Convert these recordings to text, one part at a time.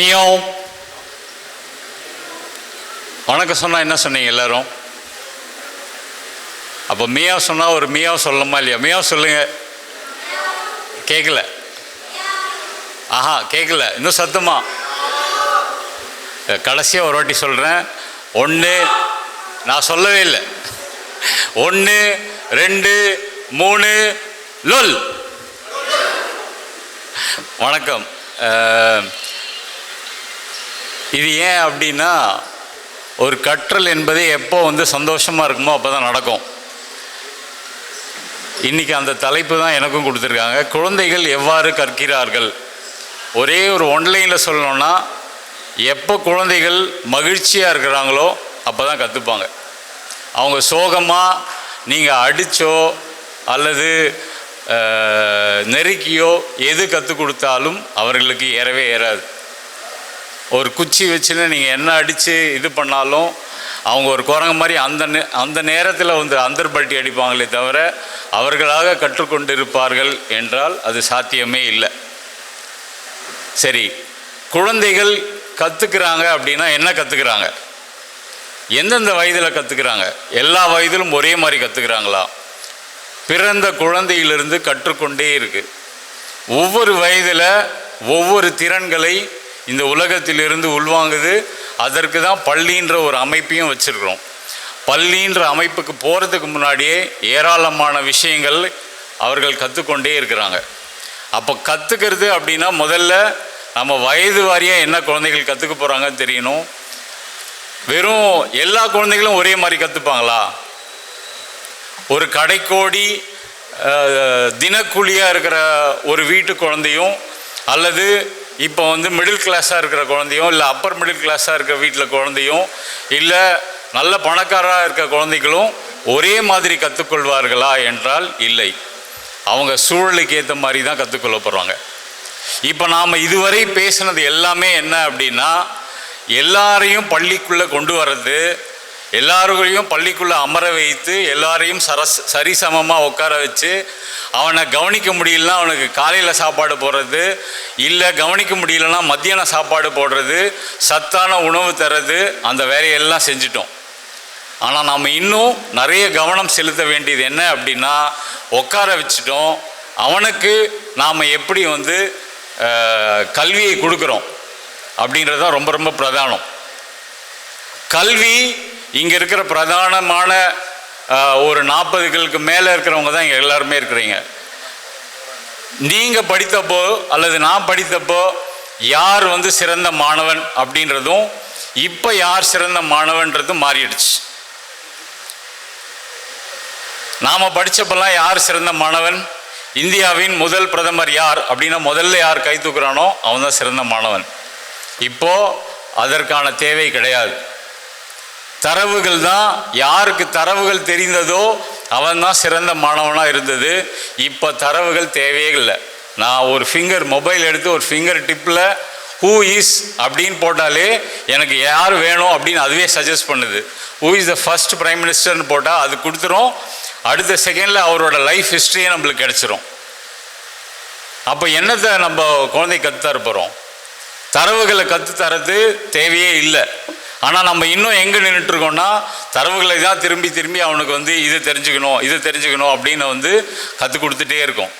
Meow. வணக்கம் சொன்னால் என்ன சொன்னீங்க எல்லாரும்? அப்போ மியா சொன்னால் ஒரு மியா சொல்லணுமா இல்லையா? மியா சொல்லுங்க. கேட்கல ஆஹா கேட்கல இன்னும் சத்தமா? கடைசியாக ஒரு வாட்டி சொல்கிறேன் ஒன்று நான் சொல்லவே இல்லை. ஒன்று ரெண்டு மூணு லொல். வணக்கம். இது ஏன் அப்படின்னா ஒரு கற்றல் என்பது எப்போ வந்து சந்தோஷமாக இருக்குமோ அப்போ தான் நடக்கும். இன்றைக்கி அந்த தலைப்பு தான் எனக்கும் கொடுத்துருக்காங்க. குழந்தைகள் எவ்வாறு கற்கிறார்கள்? ஒரே ஒரு ஒன்லைனில் சொல்லணும்னா எப்போ குழந்தைகள் மகிழ்ச்சியாக இருக்கிறாங்களோ அப்போ தான் கற்றுப்பாங்க அவங்க சோகமாக நீங்கள் அடித்தோ அல்லது நெருக்கியோ எது கற்றுக் கொடுத்தாலும் அவர்களுக்கு ஏறவே ஏறாது. ஒரு குச்சி வச்சுன்னு நீங்கள் என்ன அடித்து இது பண்ணாலும் அவங்க ஒரு குரங்கு மாதிரி அந்த நே- அந்த நேரத்தில் வந்து அந்தர்பட்டி அடிப்பாங்களே தவிர அவர்களாக கற்றுக்கொண்டு இருப்பார்கள் என்றால் அது சாத்தியமே இல்லை. சரி குழந்தைகள் கற்றுக்கிறாங்க அப்படின்னா என்ன கற்றுக்கிறாங்க எந்தெந்த வயதில் கற்றுக்கிறாங்க எல்லா வயதிலும் ஒரே மாதிரி கற்றுக்கிறாங்களா பிறந்த குழந்தையிலிருந்து கற்றுக்கொண்டே இருக்குது ஒவ்வொரு வயதில் ஒவ்வொரு திறன்களை இந்த உலகத்திலிருந்து உள்வாங்குது. அதற்கு தான் பள்ளின்ற ஒரு அமைப்பையும் வச்சுருக்கிறோம். பள்ளின்ற அமைப்புக்கு போகிறதுக்கு முன்னாடியே ஏராளமான விஷயங்கள் அவர்கள் கற்றுக்கொண்டே இருக்கிறாங்க. அப்போ கற்றுக்கிறது அப்படின்னா முதல்ல நம்ம வயது வாரியாக என்ன குழந்தைகள் கற்றுக்க போகிறாங்கன்னு தெரியணும். வெறும் எல்லா குழந்தைகளும் ஒரே மாதிரி கற்றுப்பாங்களா ஒரு கடைக்கோடி தினக்கூலியாக இருக்கிற ஒரு வீட்டு குழந்தையும் அல்லது இப்போ வந்து மிடில் கிளாஸாக இருக்கிற குழந்தையும் இல்லை அப்பர் மிடில் கிளாஸாக இருக்கிற வீட்டில் குழந்தையும் இல்லை நல்ல பணக்காராக இருக்கிற குழந்தைகளும் ஒரே மாதிரி கற்றுக்கொள்வார்களா என்றால் இல்லை. அவங்க சூழலுக்கு ஏற்ற மாதிரி தான் கற்றுக்கொள்ள போகிறாங்க இப்போ நாம் இதுவரை பேசினது எல்லாமே என்ன அப்படின்னா எல்லாரையும் பள்ளிக்குள்ளே கொண்டு வர்றது எல்லாரையும் பள்ளிக்குள்ளே அமர வைத்து எல்லாரையும் சரஸ் சரிசமமாக உட்கார வச்சு அவனை கவனிக்க முடியலனா அவனுக்கு காலையில் சாப்பாடு போடுறது இல்லை கவனிக்க முடியலன்னா மத்தியானம் சாப்பாடு போடுறது சத்தான உணவு தர்றது அந்த வேலையெல்லாம் செஞ்சிட்டோம். ஆனால் நாம் இன்னும் நிறைய கவனம் செலுத்த வேண்டியது என்ன அப்படின்னா உட்கார வச்சிட்டோம். அவனுக்கு நாம் எப்படி வந்து கல்வியை கொடுக்குறோம் அப்படின்றது தான் ரொம்ப ரொம்ப பிரதானம். கல்வி இங்கே இருக்கிற பிரதானமான ஒரு நாற்பதுகளுக்கு மேலே இருக்கிறவங்க தான் இங்கே எல்லாருமே இருக்கிறீங்க. நீங்கள் படித்தப்போ அல்லது நான் படித்தப்போ யார் வந்து சிறந்த மாணவன் அப்படின்றதும் இப்போ யார் சிறந்த மாணவன்றதும் மாறிடுச்சு. நாம் படித்தப்பெல்லாம் யார் சிறந்த மாணவன்? இந்தியாவின் முதல் பிரதமர் யார்? அப்படின்னா முதல்ல யார் கை தூக்குறானோ அவன் தான் சிறந்த மாணவன். இப்போ அதற்கான தேவை கிடையாது. தரவுகள் தான் யாருக்கு தரவுகள் தெரிந்ததோ அவன் தான் சிறந்த மாணவனாக இருந்தது. இப்போ தரவுகள் தேவையே இல்லை. நான் ஒரு ஃபிங்கர் மொபைல் எடுத்து ஒரு ஃபிங்கர் டிப்பில் ஹூ இஸ் அப்படின்னு போட்டாலே எனக்கு யார் வேணும் அப்படின்னு அதுவே சஜஸ்ட் பண்ணுது. Who is the first prime மினிஸ்டர்னு போட்டால் அது கொடுத்துரும். அடுத்த செகண்டில் அவரோட லைஃப் ஹிஸ்ட்ரியே நம்மளுக்கு கிடச்சிரும். அப்போ என்னத்தை நம்ம குழந்தை கற்றுத்தர போகிறோம் தரவுகளை கற்றுத்தரது தேவையே இல்லை. ஆனால் நம்ம இன்னும் எங்கே நின்றுட்டுருக்கோம்னா தரவுகளை தான் திரும்பி திரும்பி அவனுக்கு வந்து இதை தெரிஞ்சுக்கணும் இதை தெரிஞ்சுக்கணும் அப்படின்னு வந்து கற்றுக் கொடுத்துட்டே இருக்கும்.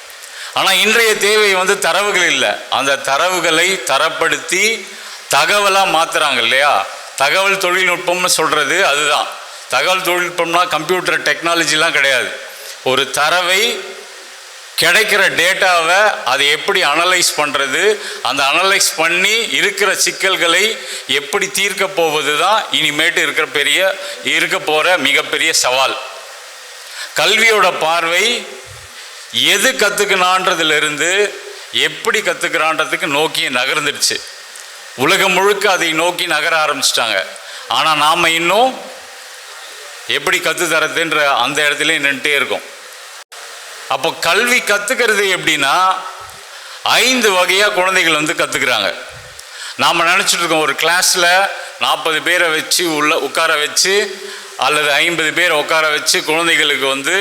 ஆனால் இன்றைய தேவை வந்து தரவுகள் இல்லை. அந்த தரவுகளை தரப்படுத்தி தகவலாக மாற்றுறாங்க இல்லையா? தகவல் தொழில்நுட்பம்னு சொல்கிறது அதுதான். தகவல் தொழில்நுட்பம்னா கம்ப்யூட்டர் டெக்னாலஜிலாம் கிடையாது. ஒரு தரவை கிடைக்கிற டேட்டாவை அதை எப்படி அனலைஸ் பண்ணுறது அந்த அனலைஸ் பண்ணி இருக்கிற சிக்கல்களை எப்படி தீர்க்க போவது தான் இனிமேட்டு இருக்கிற பெரிய இருக்க போகிற மிகப்பெரிய சவால். கல்வியோட பார்வை எது கற்றுக்கணான்றதுலேருந்து எப்படி கற்றுக்கிறான்றதுக்கு நோக்கி நகர்ந்துடுச்சு. உலகம் முழுக்க அதை நோக்கி நகர ஆரம்பிச்சிட்டாங்க. ஆனால் நாம் இன்னும் எப்படி கற்றுத்தரதுன்ற அந்த இடத்துல நின்றுட்டே இருக்கோம். அப்போ கல்வி கற்றுக்கிறது எப்படின்னா ஐந்து வகையாக குழந்தைகள் வந்து கற்றுக்குறாங்க நாம் நினச்சிட்டு இருக்கோம் ஒரு கிளாஸில் நாற்பது பேரை வச்சு உள்ள உட்கார வச்சு அல்லது ஐம்பது பேர் உட்கார வச்சு குழந்தைகளுக்கு வந்து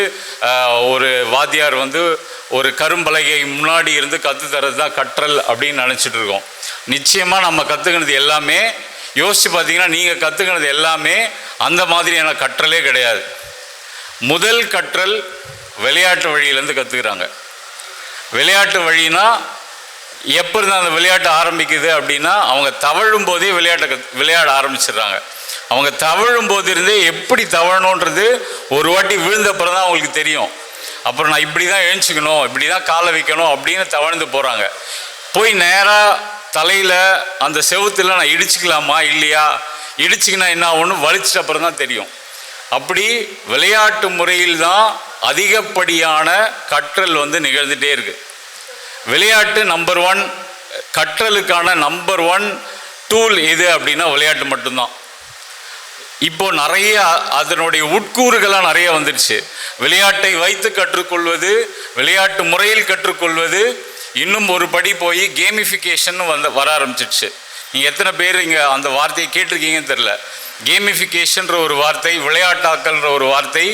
ஒரு வாத்தியார் வந்து ஒரு கரும்பலகை முன்னாடி இருந்து கற்றுத்தரது தான் கற்றல் அப்படின்னு நினச்சிட்டு இருக்கோம். நிச்சயமாக நம்ம கற்றுக்கினது எல்லாமே யோசித்து பார்த்தீங்கன்னா நீங்கள் கற்றுக்கினது எல்லாமே அந்த மாதிரியான கற்றலே கிடையாது. முதல் கற்றல் விளையாட்டு வழியிலேருந்து கற்றுக்குறாங்க விளையாட்டு வழினா எப்போ இருந்து அந்த விளையாட்டு ஆரம்பிக்குது அப்படின்னா அவங்க தவழும் போதே விளையாட்டை கத் விளையாட ஆரம்பிச்சிடுறாங்க. அவங்க தவழும் போது இருந்தே எப்படி தவழணுன்றது ஒரு வாட்டி விழுந்தப்புறம் தான் அவங்களுக்கு தெரியும். அப்புறம் நான் இப்படி தான் எழுஞ்சிக்கணும் இப்படி தான் காலை வைக்கணும் அப்படின்னு தவழ்ந்து போகிறாங்க போய் நேராக தலையில் அந்த செவுத்துல நான் இடிச்சுக்கலாமா இல்லையா? இடிச்சுக்கினா என்ன ஆகும்னு வலிச்சிட்ட அப்புறம் தான் தெரியும். அப்படி விளையாட்டு முறையில் தான் அதிகப்படியான கற்றல் வந்து நிகழ்ந்துட்டே இருக்கு. விளையாட்டு நம்பர் ஒன் கற்றலுக்கான நம்பர் ஒன் டூல் எது அப்படின்னா விளையாட்டு மட்டும்தான். இப்போ நிறைய அதனுடைய உட்கூறுகளாக நிறைய வந்துடுச்சு விளையாட்டை வைத்து கற்றுக்கொள்வது விளையாட்டு முறையில் கற்றுக்கொள்வது இன்னும் ஒரு படி போய் கேமிஃபிகேஷன் வந்து வர ஆரம்பிச்சிடுச்சு நீங்கள் எத்தனை பேர் இங்கே அந்த வார்த்தையை கேட்டிருக்கீங்கன்னு தெரில கேமிஃபிகேஷன்ற ஒரு வார்த்தை விளையாட்டாக்கள்ன்ற ஒரு வார்த்தை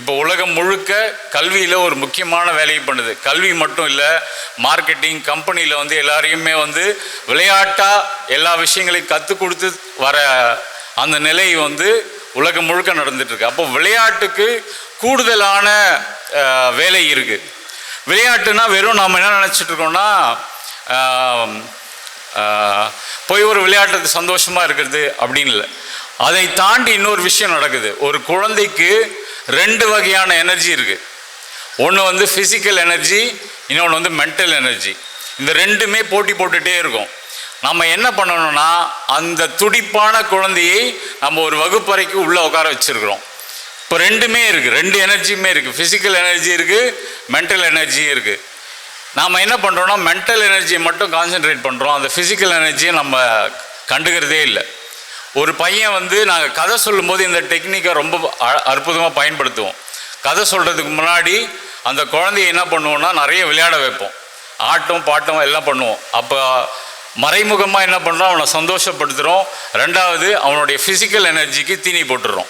இப்போ உலகம் முழுக்க கல்வியில் ஒரு முக்கியமான வேலையை பண்ணுது. கல்வி மட்டும் இல்லை மார்க்கெட்டிங் கம்பெனியில் வந்து எல்லாரையுமே வந்து விளையாட்டாக எல்லா விஷயங்களையும் கற்றுக் கொடுத்து வர அந்த நிலை வந்து உலகம் முழுக்க நடந்துட்டுருக்கு. அப்போ விளையாட்டுக்கு கூடுதலான வேலை இருக்குது விளையாட்டுனா வெறும் நாம் என்ன நினச்சிட்டு இருக்கோம்னா போய் ஒரு விளையாட்டுக்கு சந்தோஷமாக இருக்கிறது அப்படின்னு இல்லை. அதை தாண்டி இன்னொரு விஷயம் நடக்குது. ஒரு குழந்தைக்கு ரெண்டு வகையான எனர்ஜி இருக்குது ஒன்று வந்து ஃபிசிக்கல் எனர்ஜி இன்னொன்று வந்து மென்டல் எனர்ஜி இந்த ரெண்டுமே போட்டி போட்டுகிட்டே இருக்கும். நம்ம என்ன பண்ணணும்னா அந்த துடிப்பான குழந்தையை நம்ம ஒரு வகுப்பறைக்கு உள்ளே உட்கார வச்சுருக்கிறோம். இப்போ ரெண்டுமே இருக்குது ரெண்டு எனர்ஜியுமே இருக்குது ஃபிசிக்கல் எனர்ஜி இருக்குது மென்டல் எனர்ஜியும் இருக்குது நாம் என்ன பண்ணுறோன்னா மென்டல் எனர்ஜியை மட்டும் கான்சென்ட்ரேட் பண்ணுறோம் அந்த ஃபிசிக்கல் எனர்ஜியை நம்ம கண்டுக்கிறதே இல்லை. ஒரு பையன் வந்து நாங்கள் கதை சொல்லும்போது இந்த டெக்னிக்கை ரொம்ப அற்புதமாக பயன்படுத்துவோம். கதை சொல்கிறதுக்கு முன்னாடி அந்த குழந்தைய என்ன பண்ணுவோம்னா நிறைய விளையாட வைப்போம். ஆட்டம் பாட்டம் எல்லாம் பண்ணுவோம். அப்போ மறைமுகமாக என்ன பண்ணுறோம் அவனை சந்தோஷப்படுத்துகிறோம் ரெண்டாவது அவனுடைய ஃபிசிக்கல் எனர்ஜிக்கு தீனி போட்டுடுறோம்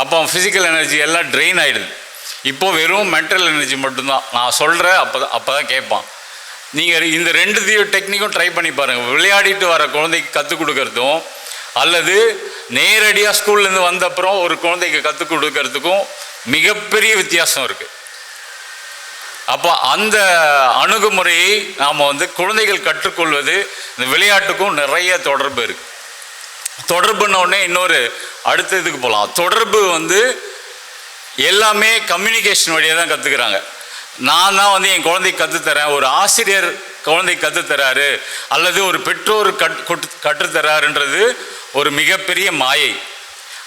அப்போ அவன் ஃபிசிக்கல் எனர்ஜி எல்லாம் ட்ரெயின் ஆகிடுது இப்போ வெறும் மென்டல் எனர்ஜி மட்டும்தான். நான் சொல்கிறேன் அப்போ தான் அப்போ தான் கேட்பான். நீங்கள் இந்த ரெண்டு டெக்னிக்கும் ட்ரை பண்ணி பாருங்கள் விளையாடிட்டு வர குழந்தைக்கு கற்றுக் கொடுக்கறதும் அல்லது நேரடியாக ஸ்கூல்லேருந்து வந்த அப்புறம் ஒரு குழந்தைக்கு கற்றுக் கொடுக்கறதுக்கும் மிகப்பெரிய வித்தியாசம் இருக்குது அப்போ அந்த அணுகுமுறையை நாம் வந்து குழந்தைகள் கற்றுக்கொள்வது இந்த விளையாட்டுக்கும் நிறைய தொடர்பு இருக்குது தொடர்புன்னொடனே இன்னொரு அடுத்த இதுக்கு போகலாம் தொடர்பு வந்து எல்லாமே கம்யூனிகேஷன் வழியாக தான் கற்றுக்குறாங்க நான் தான் வந்து என் குழந்தைக்கு கற்றுத்தரேன் ஒரு ஆசிரியர் குழந்தை கற்றுத்தராரு அல்லது ஒரு பெற்றோர் கட் கற்றுத்தராருன்றது ஒரு மிகப்பெரிய மாயை.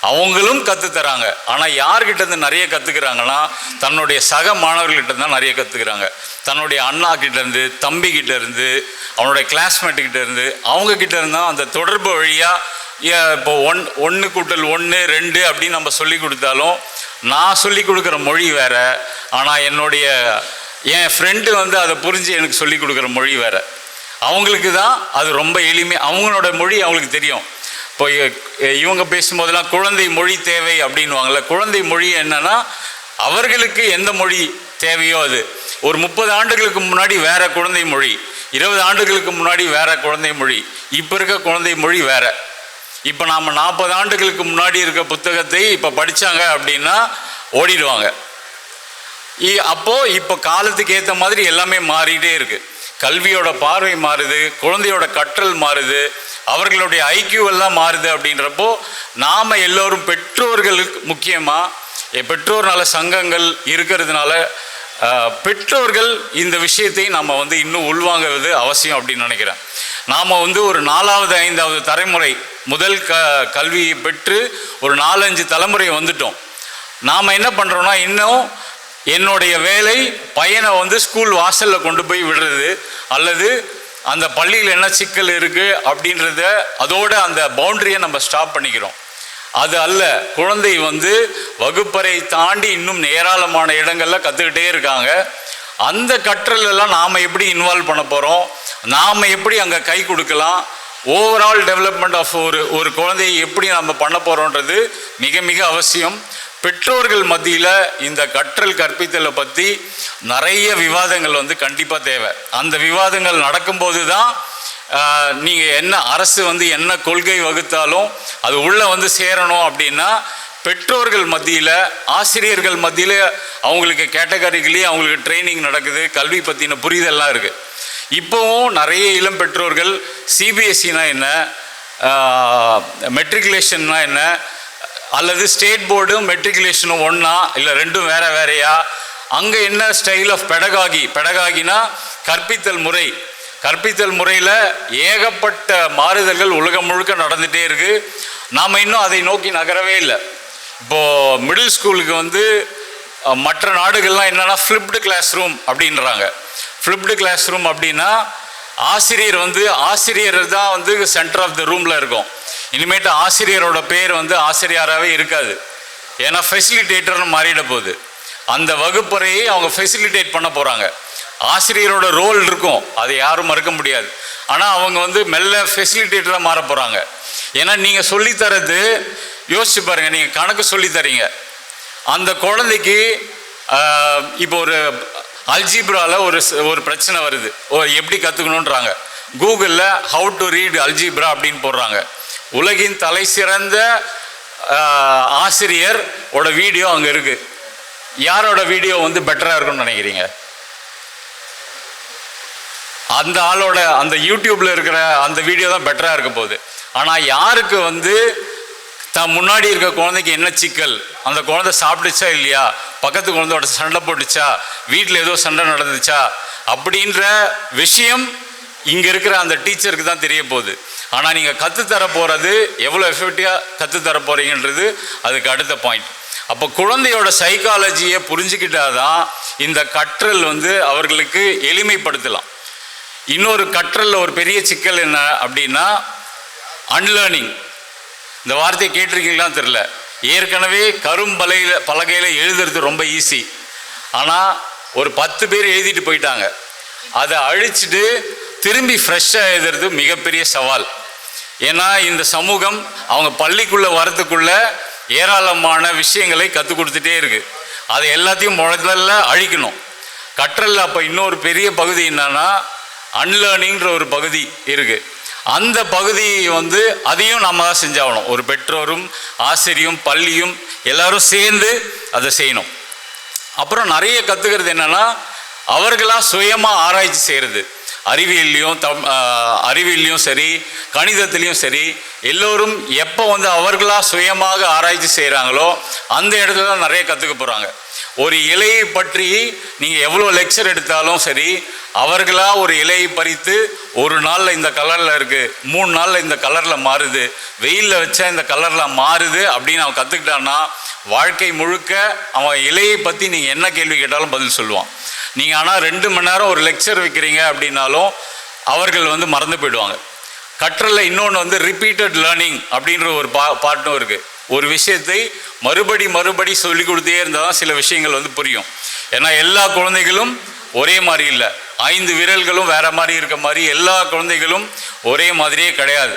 அவங்களும் கற்றுத்தராங்க ஆனால் யார்கிட்ட இருந்து நிறைய கற்றுக்குறாங்கன்னா தன்னுடைய சக மாணவர்கள்கிட்ட தான் நிறைய கற்றுக்குறாங்க தன்னுடைய அண்ணா கிட்டேருந்து தம்பிக்கிட்டேருந்து தம்பி அவனுடைய கிளாஸ்மேட்டுக்கிட்டேருந்து கிட்ட அவங்க இருந்தால் அந்த தொடர்பு வழியாக இப்போ ஒன் ஒன்று கூட்டல் ஒன்று ரெண்டு அப்படின்னு நம்ம சொல்லி கொடுத்தாலும் நான் சொல்லி கொடுக்குற மொழி வேறு. ஆனால் என்னுடைய என் ஃப்ரெண்டு வந்து அதை புரிஞ்சு எனக்கு சொல்லி கொடுக்குற மொழி வேறு. அவங்களுக்கு தான் அது ரொம்ப எளிமை. அவங்களோட மொழி அவங்களுக்கு தெரியும். இப்போ இவங்க பேசும்போதெல்லாம் குழந்தை மொழி தேவை அப்படின்வாங்கல்ல குழந்தை மொழி என்னன்னா அவர்களுக்கு எந்த மொழி தேவையோ அது. ஒரு முப்பது ஆண்டுகளுக்கு முன்னாடி வேற குழந்தை மொழி. இருபது ஆண்டுகளுக்கு முன்னாடி வேற குழந்தை மொழி. இப்போ இருக்க குழந்தை மொழி வேற. இப்போ நாம் நாற்பது ஆண்டுகளுக்கு முன்னாடி இருக்க புத்தகத்தை இப்போ படித்தாங்க அப்படின்னா ஓடிடுவாங்க. இ- இப்போ காலத்துக்கு ஏற்ற மாதிரி எல்லாமே மாறிட்டே இருக்குது கல்வியோட பார்வை மாறுது குழந்தையோட கற்றல் மாறுது அவர்களுடைய ஐக்கியூ எல்லாம் மாறுது அப்படின்றப்போ நாம் எல்லோரும் பெற்றோர்களுக்கு முக்கியமாக பெற்றோர் நல சங்கங்கள் இருக்கிறதுனால பெற்றோர்கள் இந்த விஷயத்தை நம்ம வந்து இன்னும் உள்வாங்குவது அவசியம் அப்படின்னு நினைக்கிறேன். நாம் வந்து ஒரு நாலாவது ஐந்தாவது தலைமுறை முதல் க கல்வியை பெற்று ஒரு நாலஞ்சு தலைமுறை வந்துட்டோம். நாம் என்ன பண்ணுறோன்னா இன்னும் என்னுடைய வேலை பையனை வந்து ஸ்கூல் வாசலில் கொண்டு போய் விடுறது அல்லது அந்த பள்ளியில் என்ன சிக்கல் இருக்குது அப்படின்றத அதோட அந்த பவுண்டரியை நம்ம ஸ்டாப் பண்ணிக்கிறோம். அது அல்ல குழந்தை வந்து வகுப்பறை தாண்டி இன்னும் ஏராளமான இடங்களில் கற்றுக்கிட்டே இருக்காங்க. அந்த கற்றலெல்லாம் நாம் எப்படி இன்வால்வ் பண்ண போகிறோம் நாம் எப்படி அங்கே கை கொடுக்கலாம்? ஓவரால் டெவலப்மெண்ட் ஆஃப் ஒரு ஒரு குழந்தையை எப்படி நம்ம பண்ண போகிறோன்றது மிக மிக அவசியம். பெற்றோர்கள் மத்தியில் இந்த கற்றல் கற்பித்தலை பற்றி நிறைய விவாதங்கள் வந்து கண்டிப்பாக தேவை. அந்த விவாதங்கள் நடக்கும்போது தான் நீங்கள் என்ன அரசு வந்து என்ன கொள்கை வகுத்தாலும் அது உள்ளே வந்து சேரணும் அப்படின்னா பெற்றோர்கள் மத்தியில் ஆசிரியர்கள் மத்தியில் அவங்களுக்கு கேட்டகரிகளே அவங்களுக்கு ட்ரைனிங் நடக்குது கல்வி பற்றின புரிதல்லாம் இருக்குது இப்போவும் நிறைய இளம் பெற்றோர்கள் சிபிஎஸ்சினா என்ன மெட்ரிகுலேஷன்னா என்ன அல்லது ஸ்டேட் போர்டும் மெட்ரிகுலேஷனும் ஒன்றா இல்லை ரெண்டும் வேற வேறையா? அங்கே என்ன ஸ்டைல் ஆஃப் பெடகாகி பெடகாகினா கற்பித்தல் முறை. கற்பித்தல் முறையில் ஏகப்பட்ட மாறுதல்கள் உலகம் முழுக்க நடந்துகிட்டே இருக்குது நாம் இன்னும் அதை நோக்கி நகரவே இல்லை. இப்போது மிடில் ஸ்கூலுக்கு வந்து மற்ற நாடுகள்லாம் என்னென்னா ஃப்ளிப்டு கிளாஸ் ரூம் அப்படின்றாங்க. ஃப்ளிப்டு கிளாஸ் ரூம் அப்படின்னா ஆசிரியர் வந்து ஆசிரியர் தான் வந்து சென்டர் ஆஃப் த ரூமில் இருக்கும். இனிமேட்டு ஆசிரியரோட பேர் வந்து ஆசிரியராகவே இருக்காது. ஏன்னா ஃபெசிலிட்டேட்டர்னு மாறிட போகுது. அந்த வகுப்பறையை அவங்க ஃபெசிலிட்டேட் பண்ண போகிறாங்க ஆசிரியரோட ரோல் இருக்கும். அதை யாரும் மறுக்க முடியாது. ஆனால் அவங்க வந்து மெல்ல ஃபெசிலிட்டேட்டராக மாற போகிறாங்க ஏன்னா நீங்கள் சொல்லித்தரது யோசிச்சு பாருங்கள் நீங்கள் கணக்கு சொல்லித் தரீங்க அந்த குழந்தைக்கு இப்போ ஒரு அல்ஜிப்ராவில் ஒரு ஒரு பிரச்சனை வருது. ஓ எப்படி கற்றுக்கணுன்றாங்க கூகுளில் ஹவு டு ரீட் அல்ஜிப்ரா அப்படின்னு போடுறாங்க. உலகின் தலை சிறந்த ஆசிரியர் ஓட வீடியோ அங்கே இருக்கு. யாரோட வீடியோ வந்து பெட்டராக இருக்கும்னு நினைக்கிறீங்க? அந்த ஆளோட அந்த யூடியூப்ல இருக்கிற அந்த வீடியோ தான் பெட்டராக இருக்க போகுது. ஆனால் யாருக்கு வந்து தான் முன்னாடி இருக்க குழந்தைக்கு என்ன சிக்கல்? அந்த குழந்தை சாப்பிடுச்சா இல்லையா? பக்கத்து குழந்தையோட சண்டை போட்டுச்சா? வீட்டில் ஏதோ சண்டை நடந்துச்சா? அப்படின்ற விஷயம் இங்கே இருக்கிற அந்த டீச்சருக்கு தான் தெரிய போகுது. ஆனால் நீங்கள் கற்றுத்தர போகிறது எவ்வளோ எஃபெக்டிவாக கற்றுத்தர போகிறீங்கன்றது அதுக்கு அடுத்த பாயிண்ட் அப்போ குழந்தையோட சைக்காலஜியை புரிஞ்சுக்கிட்டாதான் இந்த கற்றல் வந்து அவர்களுக்கு எளிமைப்படுத்தலாம். இன்னொரு கற்றலில் ஒரு பெரிய சிக்கல் என்ன அப்படின்னா அன்லேர்னிங் இந்த வார்த்தையை கேட்டிருக்கீங்களான்னு தெரில ஏற்கனவே கரும்பலையில் பலகையில் எழுதுறது ரொம்ப ஈஸி ஆனால் ஒரு பத்து பேர் எழுதிட்டு போயிட்டாங்க. அதை அழிச்சிட்டு திரும்பி ஃப்ரெஷ்ஷாக எழுதுறது மிகப்பெரிய சவால். ஏன்னா இந்த சமூகம் அவங்க பள்ளிக்குள்ளே வரத்துக்குள்ள ஏராளமான விஷயங்களை கற்றுக் கொடுத்துட்டே இருக்குது அதை எல்லாத்தையும் முதல்ல அழிக்கணும். கற்றலில் அப்போ இன்னொரு பெரிய பகுதி என்னன்னா அன்லேர்னிங்கிற ஒரு பகுதி இருக்கு. அந்த பகுதி வந்து அதையும் நம்ம தான் செஞ்சாகணும். ஒரு பெற்றோரும் ஆசிரியும் பள்ளியும் எல்லாரும் சேர்ந்து அதை செய்யணும். அப்புறம் நிறைய கற்றுக்கிறது என்னென்னா அவர்களாக சுயமாக ஆராய்ச்சி செய்கிறது அறிவியல்லையும் தம் அறிவியல்லையும் சரி கணிதத்துலேயும் சரி எல்லோரும் எப்போ வந்து அவர்களாக சுயமாக ஆராய்ச்சி செய்கிறாங்களோ அந்த இடத்துல தான் நிறைய கற்றுக்க போகிறாங்க ஒரு இலையை பற்றி நீங்கள் எவ்வளோ லெக்சர் எடுத்தாலும் சரி அவர்களாக ஒரு இலையை பறித்து ஒரு நாளில் இந்த கலரில் இருக்குது மூணு நாளில் இந்த கலரில் மாறுது வெயிலில் வச்சா இந்த கலரில் மாறுது அப்படின்னு அவன் கற்றுக்கிட்டான்னா வாழ்க்கை முழுக்க அவன் இலையை பற்றி நீங்கள் என்ன கேள்வி கேட்டாலும் பதில் சொல்லுவான். நீங்கள் ஆனால் ரெண்டு மணி நேரம் ஒரு லெக்சர் வைக்கிறீங்க அப்படின்னாலும் அவர்கள் வந்து மறந்து போயிடுவாங்க. கற்றலில் இன்னொன்று வந்து ரிப்பீட்டட் லேர்னிங் அப்படின்ற ஒரு பா பாட்டும் இருக்குது ஒரு விஷயத்தை மறுபடி மறுபடி சொல்லி கொடுத்தே இருந்தால் தான் சில விஷயங்கள் வந்து புரியும். ஏன்னா எல்லா குழந்தைகளும் ஒரே மாதிரி இல்லை. ஐந்து விரல்களும் வேற மாதிரி இருக்க மாதிரி எல்லா குழந்தைகளும் ஒரே மாதிரியே கிடையாது.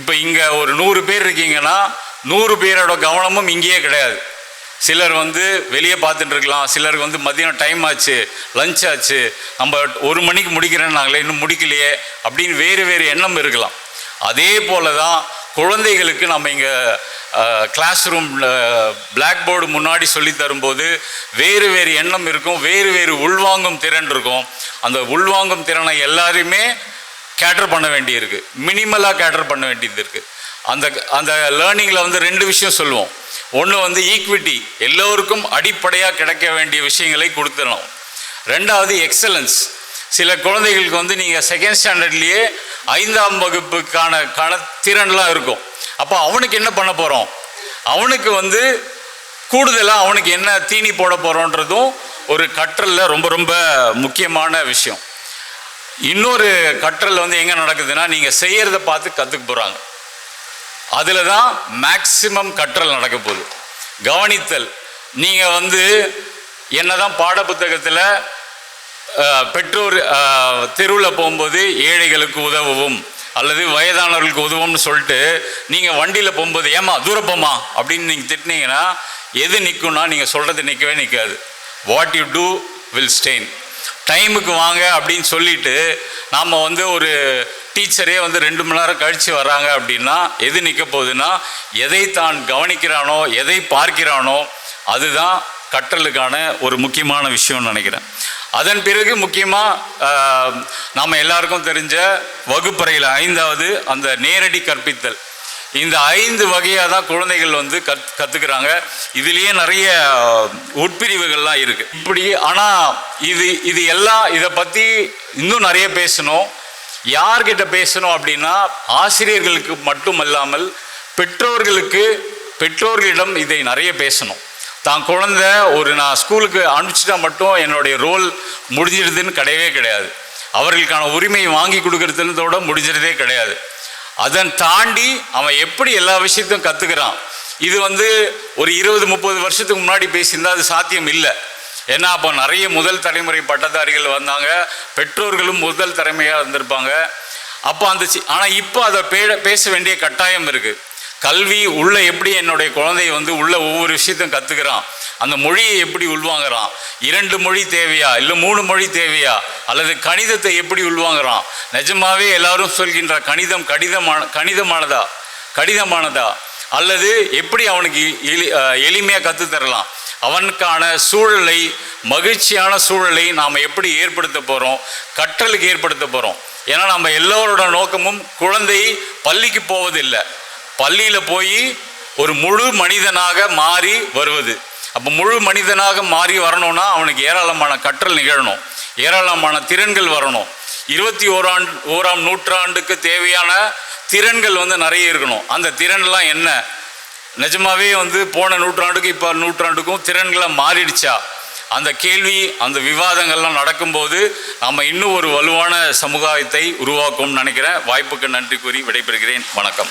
இப்போ இங்கே ஒரு நூறு பேர் இருக்கீங்கன்னா நூறு பேரோட கவனமும் இங்கேயே கிடையாது. சிலர் வந்து வெளியே பார்த்துட்டு இருக்கலாம். சிலருக்கு வந்து மதியம் டைம் ஆச்சு லஞ்ச் ஆச்சு. நம்ம ஒரு மணிக்கு முடிக்கிறேன்னு நாங்களே இன்னும் முடிக்கலையே அப்படின்னு வேறு வேறு எண்ணம் இருக்கலாம். அதே போல தான் குழந்தைகளுக்கு நம்ம இங்கே கிளாஸ் ரூம் பிளாக் போர்டு முன்னாடி சொல்லி தரும்போது வேறு வேறு எண்ணம் இருக்கும் வேறு வேறு உள்வாங்கும் திறன் இருக்கும். அந்த உள்வாங்கும் திறனை எல்லாரையுமே கேட்டர் பண்ண வேண்டியிருக்கு. மினிமலாக கேட்டர் பண்ண வேண்டியது இருக்குது அந்த அந்த லேர்னிங்கில் வந்து ரெண்டு விஷயம் சொல்லுவோம். ஒன்று வந்து ஈக்விட்டி எல்லோருக்கும் அடிப்படையாக கிடைக்க வேண்டிய விஷயங்களை கொடுத்துடணும். ரெண்டாவது எக்ஸலன்ஸ் சில குழந்தைகளுக்கு வந்து நீங்கள் செகண்ட் ஸ்டாண்டர்ட்லேயே ஐந்தாம் வகுப்புக்கான கண திறன்லாம் இருக்கும். அப்போ அவனுக்கு என்ன பண்ண போகிறோம் அவனுக்கு வந்து கூடுதலாக அவனுக்கு என்ன தீனி போட போகிறோன்றதும் ஒரு கற்றலில் ரொம்ப ரொம்ப முக்கியமான விஷயம். இன்னொரு கற்றல் வந்து எங்கே நடக்குதுன்னா நீங்கள் செய்கிறத பார்த்து கற்றுக்க போகிறாங்க அதில் தான் மேக்சிமம் கற்றல் நடக்க போகுது. கவனித்தல். நீங்கள் வந்து என்னதான் பாடப்புத்தகத்தில் பெற்றோர் தெருவில் போகும்போது ஏழைகளுக்கு உதவவும் அல்லது வயதானவர்களுக்கு உதவும்னு சொல்லிட்டு நீங்கள் வண்டியில் போகும்போது ஏமா தூரப்போமா அப்படின்னு நீங்கள் திட்டினீங்கன்னா எது நிற்கும்னா நீங்கள் சொல்கிறது நிற்கவே நிற்காது what you do will stain டைமுக்கு வாங்க அப்படின்னு சொல்லிட்டு நாம் வந்து ஒரு டீச்சரே வந்து ரெண்டு மணி நேரம் கழித்து வராங்க அப்படின்னா எது நிற்க போகுதுன்னா எதை தான் கவனிக்கிறானோ எதை பார்க்கிறானோ அதுதான் கற்றலுக்கான ஒரு முக்கியமான விஷயம்னு நினைக்கிறேன். அதன் பிறகு முக்கியமாக நம்ம எல்லாருக்கும் தெரிஞ்ச வகுப்பறையில் ஐந்தாவது அந்த நேரடி கற்பித்தல். இந்த ஐந்து வகையாக தான் குழந்தைகள் வந்து கத் கற்றுக்குறாங்க இதுலேயே நிறைய உட்பிரிவுகள்லாம் இருக்குது இப்படி ஆனால் இது இது எல்லாம் இதை பற்றி இன்னும் நிறைய பேசணும். யார்கிட்ட பேசணும் அப்படின்னா ஆசிரியர்களுக்கு மட்டுமல்லாமல் பெற்றோர்களுக்கு பெற்றோர்களிடம் இதை நிறைய பேசணும். தான் குழந்த ஒரு நான் ஸ்கூலுக்கு அனுப்பிச்சிட்டா மட்டும் என்னுடைய ரோல் முடிஞ்சிடுதுன்னு கிடையவே கிடையாது. அவர்களுக்கான உரிமையை வாங்கி கொடுக்கறதுன்றதோட முடிஞ்சிடதே கிடையாது. அதன் தாண்டி அவன் எப்படி எல்லா விஷயத்தையும் கற்றுக்கிறான் இது வந்து ஒரு இருபது முப்பது வருஷத்துக்கு முன்னாடி பேசியிருந்தால் அது சாத்தியம் இல்லை. ஏன்னா அப்போ நிறைய முதல் தலைமுறை பட்டதாரிகள் வந்தாங்க. பெற்றோர்களும் முதல் தலைமையாக இருந்திருப்பாங்க. அப்போ அந்த ஆனால் இப்போ அதை பே பேச வேண்டிய கட்டாயம் இருக்குது கல்வி உள்ள எப்படி என்னுடைய குழந்தை வந்து உள்ள ஒவ்வொரு விஷயத்தையும் கற்றுக்கிறான் அந்த மொழியை எப்படி உள்வாங்கிறான்? இரண்டு மொழி தேவையா? இல்லை மூணு மொழி தேவையா? அல்லது கணிதத்தை எப்படி உள்வாங்கிறான்? நிஜமாவே எல்லாரும் சொல்கின்ற கணிதம் கடிதமான கணிதமானதா? கடிதமானதா? அல்லது எப்படி அவனுக்கு எளி எளிமையாக கற்றுத்தரலாம் அவனுக்கான சூழலை மகிழ்ச்சியான சூழலை நாம் எப்படி ஏற்படுத்த போகிறோம் கற்றலுக்கு ஏற்படுத்த போகிறோம் ஏன்னா நம்ம எல்லோரோட நோக்கமும் குழந்தை பள்ளிக்கு போவதில்லை. பள்ளியில் போய் ஒரு முழு மனிதனாக மாறி வருவது. அப்போ முழு மனிதனாக மாறி வரணும்னா அவனுக்கு ஏராளமான கற்றல் நிகழணும். ஏராளமான திறன்கள் வரணும். இருபத்தி ஓராண்டு ஓராம் நூற்றாண்டுக்கு தேவையான திறன்கள் வந்து நிறைய இருக்கணும். அந்த திறன்லாம் என்ன? நிஜமாவே வந்து போன நூற்றாண்டுக்கு இப்போ நூற்றாண்டுக்கும் திறன்களாக மாறிடுச்சா? அந்த கேள்வி அந்த விவாதங்கள்லாம் நடக்கும்போது நம்ம இன்னும் ஒரு வலுவான சமுதாயத்தை உருவாக்கும்னு நினைக்கிறேன். வாய்ப்புக்கு நன்றி கூறி விடைபெறுகிறேன். வணக்கம்.